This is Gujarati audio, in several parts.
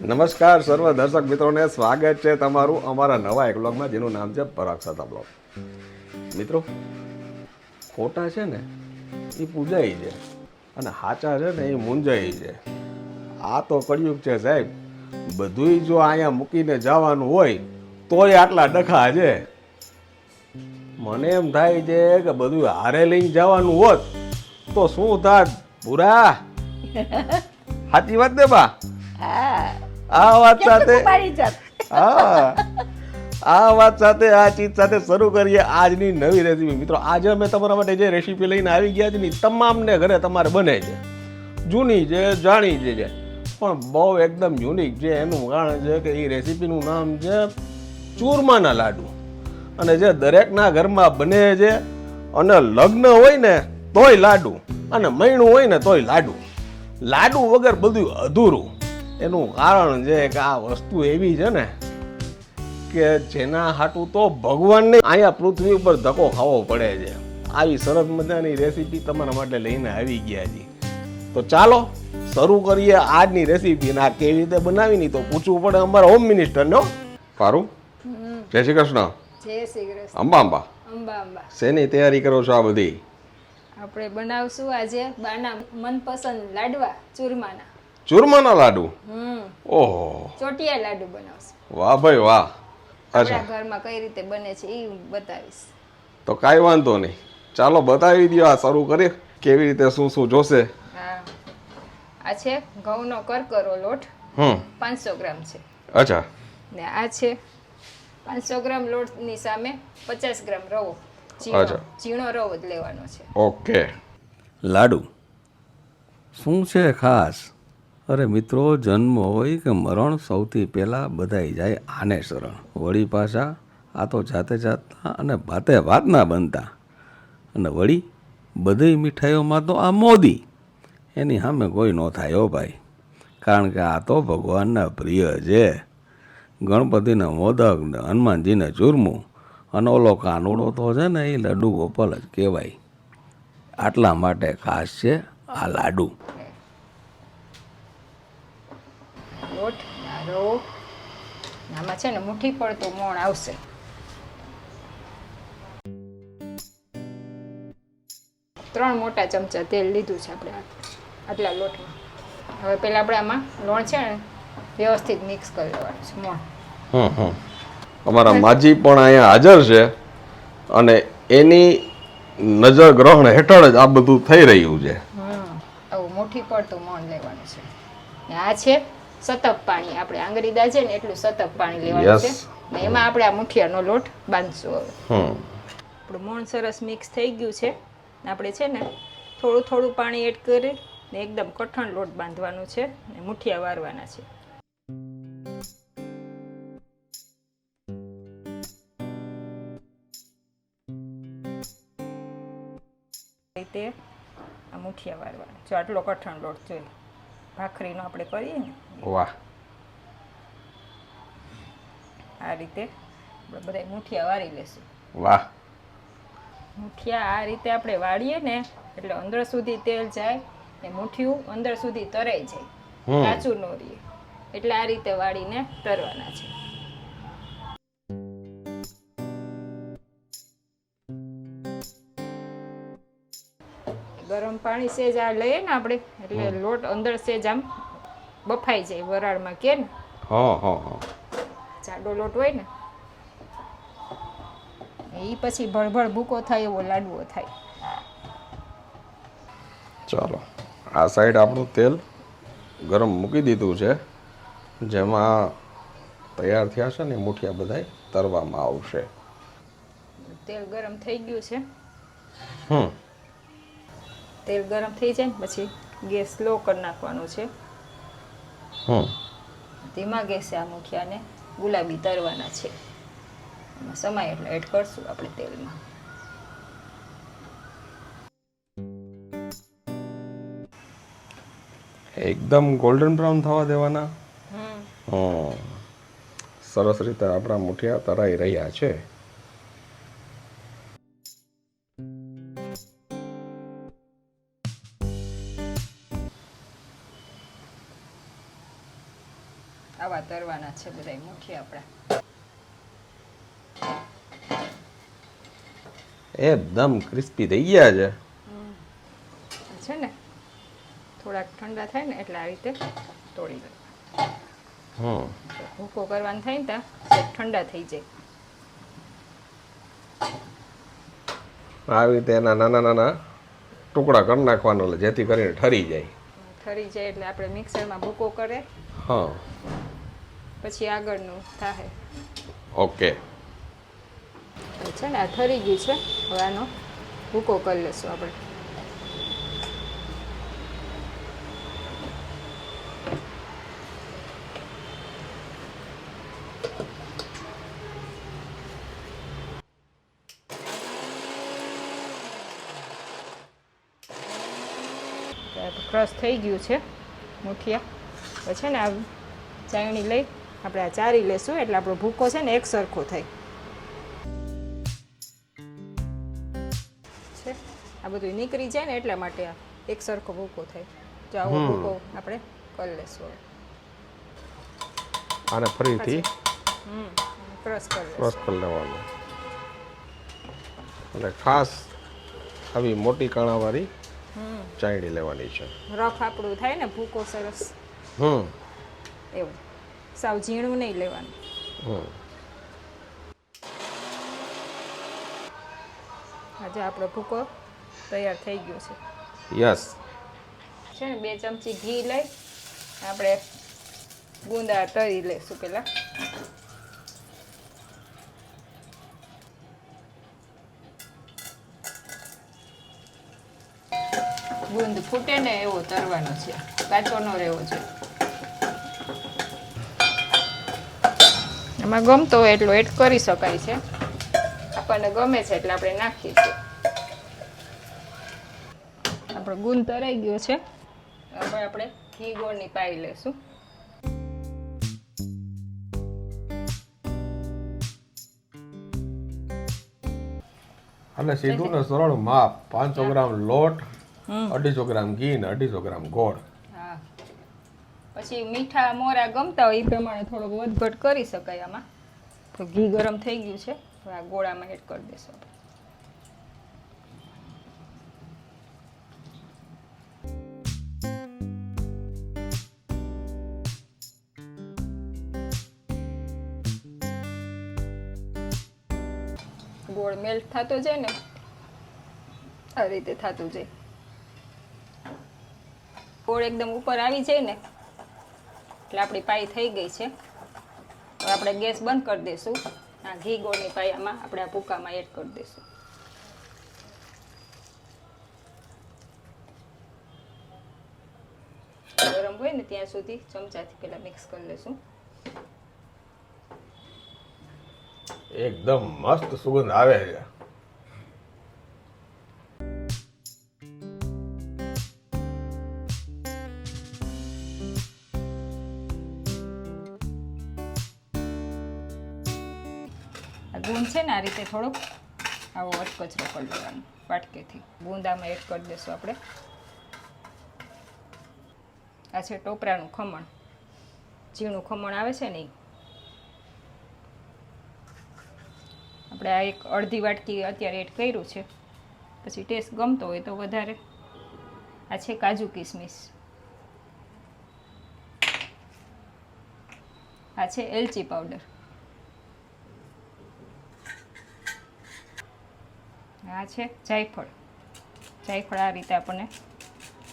નમસ્કાર સર્વ દર્શક મિત્રોને સ્વાગત છે તમારું અમારા નવા એક બ્લોગમાં જેનું નામ છે પરાગ સતા બ્લોગ. મિત્રો ખોટા છે ને એ પૂજાઈ છે અને હાચા છે ને એ મૂંઝાઈ છે. આ તો કળિયુગ છે સાહેબ. બધુંય જો અહીંયા મૂકીને જવાનું હોય તોય આટલા ડખા છે. મને એમ થાય છે કે બધું હારે લઈને જવાનું હોત તો શું થાત? પૂરા સાચી વાત ને બા? હા. આ વાત સાથે હા. આ વાત સાથે આ ચીજ સાથે શરૂ કરીએ આજની નવી રેસીપી મિત્રો આજે અમે તમારા માટે જે રેસીપી લઈને આવી ગયા છે ને તમામને ઘરે તમારે બને છે. જૂની છે જાણી છે પણ બહુ એકદમ યુનિક છે એનું કારણ છે કે એ રેસીપીનું નામ છે ચૂરમાના લાડુ. અને જે દરેકના ઘરમાં બને છે અને લગ્ન હોય ને તોય લાડુ. અને મૈણું હોય ને તોય લાડુ. લાડુ વગર બધું અધૂરું. એનું કારણ છે કે આ વસ્તુ એવી છે ને કે જેના હાટું તો ભગવાનને અહીંયા પૃથ્વી ઉપર ધક્કો ખાવો પડે છે. આવી સરસ મજાની રેસીપી તમારા માટે લઈને આવી ગયા છે તો ચાલો શરૂ કરીએ આજની રેસીપી આ કેવી રીતે બનાવીની તો પૂછવું પડે અમારા હોમ મિનિસ્ટરને. પારું જય શ્રી કૃષ્ણ. જય શ્રી કૃષ્ણ. અંબા અંબા. અંબા અંબા. શેની તૈયારી કરો છો આ બધી? આપણે બનાવશું આજે બાના મનપસંદ લાડવા ચૂરમાના. ચૂરમાના લાડુ? ઓહો. ચોટિયા લાડુ બનાવશું. વાહ ભાઈ વાહ. અચ્છા. ઘરમાં કઈ રીતે બને છે એ હું બતાવીશ. તો કાંઈ વાંધો નહીં. ચાલો બતાવી દો આ શરૂ કરીએ કેવી રીતે શું શું જોશે? હા. આ છે ઘઉંનો કરકરો લોટ. હમ. પાંચસો ગ્રામ છે. અચ્છા. ને આ છે પાંચસો ગ્રામ લોટની સામે પચાસ ગ્રામ રવો. અચ્છા. ઝીણો રવો જ લેવાનો છે. ઓકે. લાડુ. શું છે ખાસ? અરે મિત્રો, જન્મ હોય કે મરણ સૌથી પહેલાં બધાય જાય આને શરણ. વળી પાછા આ તો જાતે જાતના અને ભાતે ભાતના બનતા. અને વળી બધી મીઠાઈઓમાં તો આ મોદી. એની સામે કોઈ ન થાય ભાઈ. કારણ કે આ તો ભગવાનના પ્રિય છે. ગણપતિને મોદક ને હનુમાનજીને ચૂરમું. અને ઓલો કાનુડો તો છે ને એ લડ્ડુ ગોપાલ જ કહેવાય. આટલા માટે ખાસ છે આ લાડુ લોટ ને આ રવો ને આમાં છે ને મુઠ્ઠી પડતું મોણ આવશે. ત્રણ મોટા ચમચા તેલ લીધું છે આપણે આટલા લોટમાં. હવે પહેલાં આપણે આમાં લોણ છે ને વ્યવસ્થિત મિક્સ કરી લેવાનું છે મોણ. અમારા માજી પણ અહીંયા હાજર છે અને એની નજર ગ્રહણ હેઠળ જ આ બધું થઈ રહ્યું છે. આવું મોટી પડતું મોણ લેવાનું છે. આ છે સતપ પાણી. આપણે આંગળીદા છે ને એટલું સતપ પાણી લેવાનું છે. ને એમાં આપણે આ મુઠિયાનો લોટ બાંધશું હવે. આપણું મોણ સરસ મિક્સ થઈ ગયું છે. આપણે છે ને થોડું થોડું પાણી એડ કરી ને એકદમ કઠણ લોટ બાંધવાનો છે ને મુઠિયા વારવાના છે. રીતે આ મુઠિયા વારવાના. જો આટલો કઠણ લોટ જોઈએ. ભાખરીનો આપણે કરીએ ને વાહ. આ રીતે બધા મુઠિયા વાળી લેશું. વાહ. મુઠિયા આ રીતે આપણે વાળીએ ને એટલે અંદર સુધી તેલ જાય ને મુઠિયું અંદર સુધી તરાઈ જાય. કાચું ન રહે. એટલે આ રીતે વાળીને તરવાના છે. પાણી સેજ આ લઈએ ને આપણે એટલે લોટ અંદર સેજ આમ બફાઈ જાય વરાળમાં કે ને? હા હા હા. જાડો લોટ હોય ને એ પછી ભળભળ ભૂકો થાય એવો લાડવો થાય. ચાલો આ સાઈડ આપણું તેલ ગરમ મૂકી દીધું છે જેમાં તૈયાર થયા છે ને મુઠિયા બધાય તરવામાં આવશે. તેલ ગરમ થઈ ગયું છે. હમ. તેલ ગરમ થઈ જાય ને પછી ગેસ લો કરી નાખવાનો છે. ધીમા ગેસે આ મુઠિયાને ગુલાબી તરવાના છે. એમાં સમય એટલે એડ કરશું આપણે તેલમાં. એકદમ ગોલ્ડન બ્રાઉન થવા દેવાના? સરસ રીતે આપણા મુઠિયા તરાઈ રહ્યા છે. છે બધા મુઠી આપણા. એકદમ ક્રિસ્પી થઈ ગયા છે. છે ને થોડાક ઠંડા થાય ને એટલે આ રીતે તોડી હમ. ભૂકો કરવાનું થાય ને ત્યાં ઠંડા થઈ જાય. આવી રીતે એના નાના નાના ટુકડા કરી નાખવાના જેથી કરીને ઠરી જાય. ઠરી જાય એટલે આપણે મિક્સરમાં ભૂકો કરે. હા. પછી આગળનું થાય ઓકે. છે ને આ ઠરી ગયું છે. હવે આનો ભૂકો કરી લઈશું આપણે. ક્રશ થઈ ગયું છે. મુઠિયા પછી છે ને આ ચાયણી લઈ આપણે આ ચારી લેશું એટલે આપણો ભૂકો છે ને એક સરખો થાય. છે? આ બધું નીકળી જાય ને એટલા માટે એક સરખો ભૂકો થાય. જો આવો. ભૂકો આપણે કરી લેશું આને ફરીથી હમ ક્રશ કરી લેવાનું. એટલે ખાસ આવી મોટી કાણાવાળી હમ. ચાયણી લેવાની છે. રફ આપણું થાય ને ભૂકો સરસ. હમ. એવું. સાવ ઝીણું નહીં લેવાનું. આજે આપણો ભૂકો તૈયાર થઈ ગયો છે. યસ. છે ને બે ચમચી ઘી લઈ આપણે ગુંદા તળી લઈશું પહેલાં. ગુંદ ફૂટે ને એવો તરવાનો છે કાચો ન રહેવો જોઈએ. એમાં ગમતો હોય એટલો એડ કરી શકાય છે. આપણને ગમે છે એટલે આપણે નાખીએ છીએ. આપણો ગુણ તરાઈ ગયો છે. હવે આપણે ઘી ગોળની પાઈ લેશું અને સીધું ને સરળ માપ પાંચસો ગ્રામ લોટ. અઢીસો ગ્રામ ઘી ને અઢીસો ગ્રામ ગોળ. પછી મીઠા મોરા ગમતા હોય એ પ્રમાણે થોડોક વધઘટ કરી શકાય આમાં. તો ઘી ગરમ થઈ ગયું છે. તો આ ગોળામાં એડ કરી દેશું. ગોળ મેલ્ટ થતો જાય ને, આ રીતે થતું જાય. ગોળ એકદમ ઉપર આવી જાય ને એટલે આપણી પાઈ થઈ ગઈ છે. હવે આપણે ગેસ બંધ કરી દઈશું. આ ઘી ગોળની પાયામાં આપણે આ ભૂકામાં એડ કરી દઈશું. ગરમ હોય ને ત્યાં સુધી ચમચાથી પહેલાં મિક્સ કરી લઈશું. એકદમ મસ્ત સુગંધ આવે છે. આ રીતે થોડોક આવો અટકચરો કરી લેવાનો વાટકેથી. ગુંદામાં એડ કરી દઈશું આપણે. આ છે ટોપરાનું ખમણ. ઝીણું ખમણ આવે છે ને આપણે આ એક અડધી વાટકી અત્યારે એડ કર્યું છે. પછી ટેસ્ટ ગમતો હોય તો વધારે. આ છે કાજુ કિસમિસ. આ છે એલચી પાવડર. આ છે જાયફળ. જાયફળ આ રીતે આપણને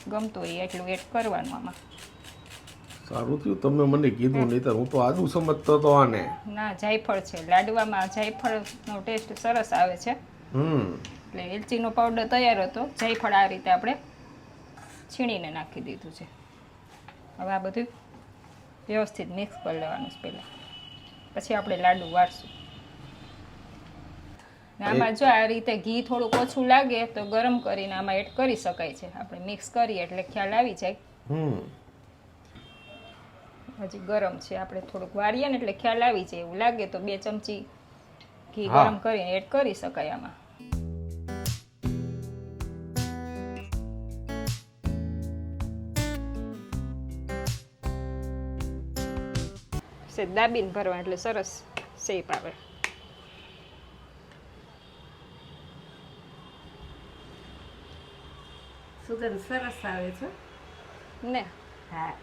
ગમતું હોય એટલું એડ કરવાનું આમાં. સારું થયું તમે મને કીધું નહીં હું તો આદુ સમજતો તો આને. ના જાયફળ છે. લાડવામાં જાયફળનો ટેસ્ટ સરસ આવે છે. હમ. એટલે એલચીનો પાવડર તૈયાર હતો. જાયફળ આ રીતે આપણે છીણીને નાખી દીધું છે. હવે આ બધું વ્યવસ્થિત મિક્સ કરી લેવાનું છે પહેલાં. પછી આપણે લાડુ વાળશું આમાં જો આ રીતે ઘી થોડુંક ઓછું લાગે તો ગરમ કરીને આમાં એડ કરી શકાય છે. આપણે મિક્સ કરીએ એટલે ખ્યાલ આવી જાય. હમ. હજી ગરમ છે આપણે થોડુંક વાળીએ ને એટલે ખ્યાલ આવી જાય. એવું લાગે તો બે ચમચી ઘી ગરમ કરીને એડ કરી શકાય આમાં. દાબીને ભરવા એટલે સરસ શેપ આવે. સુગંધ સરસ આવે છે? ને. હા.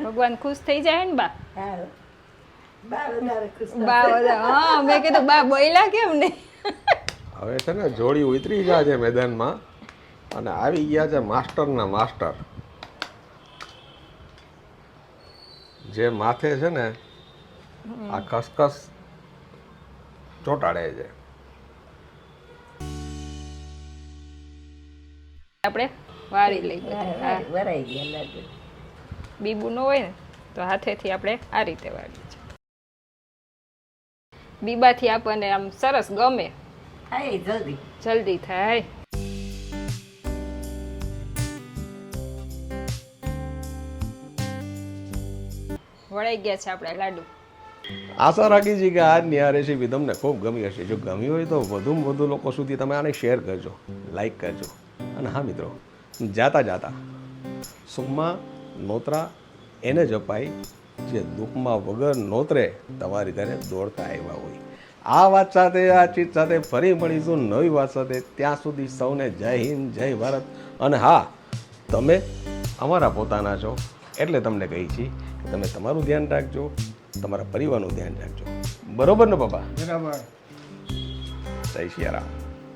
ભગવાન ખુશ થઈ જાય ને બા? હા. બા વધારે ખુશ બા હા મેં કીધું બા બોયલા કેમ ને હવે છે ને જોડી ઉતરી ગયા છે મેદાનમાં અને આવી ગયા છે માસ્ટરના માસ્ટર. જે માથે છે ને આ ખસખસ ચોંટાડે છે. આપણે વારી લઈ બધી. વરાઈ- વરાઈ ગયા લાગે બીબુ ન હોય ને તો હાથેથી આપણે આ રીતે વાળીએ છીએ. બીબાથી આપણને આમ સરસ ગમે. થાય જલ્દી. જલ્દી થાય. વળાઈ ગયા છે આપણે લાડુ. આશા રાખી છે કે આજની આ રેસીપી તમને ખૂબ ગમી હશે. જો ગમી હોય તો વધુમાં વધુ લોકો સુધી તમે આને શેર કરજો લાઈક કરજો. અને હા મિત્રો જાતા જાતા. સુખમાં નોતરા એને જ અપાય જે દુઃખમાં વગર નોતરે તમારી ઘરે દોડતા આવ્યા હોય. આ વાત સાથે આ ચીજ સાથે ફરી મળીશું નવી વાત સાથે. ત્યાં સુધી સૌને જય હિન્દ જય ભારત. અને હા તમે અમારા પોતાના છો. એટલે તમને કહી છીએ કે તમે તમારું ધ્યાન રાખજો તમારા પરિવારનું ધ્યાન રાખજો. બરોબર ને બાબા બરાબર. જય સિયારામ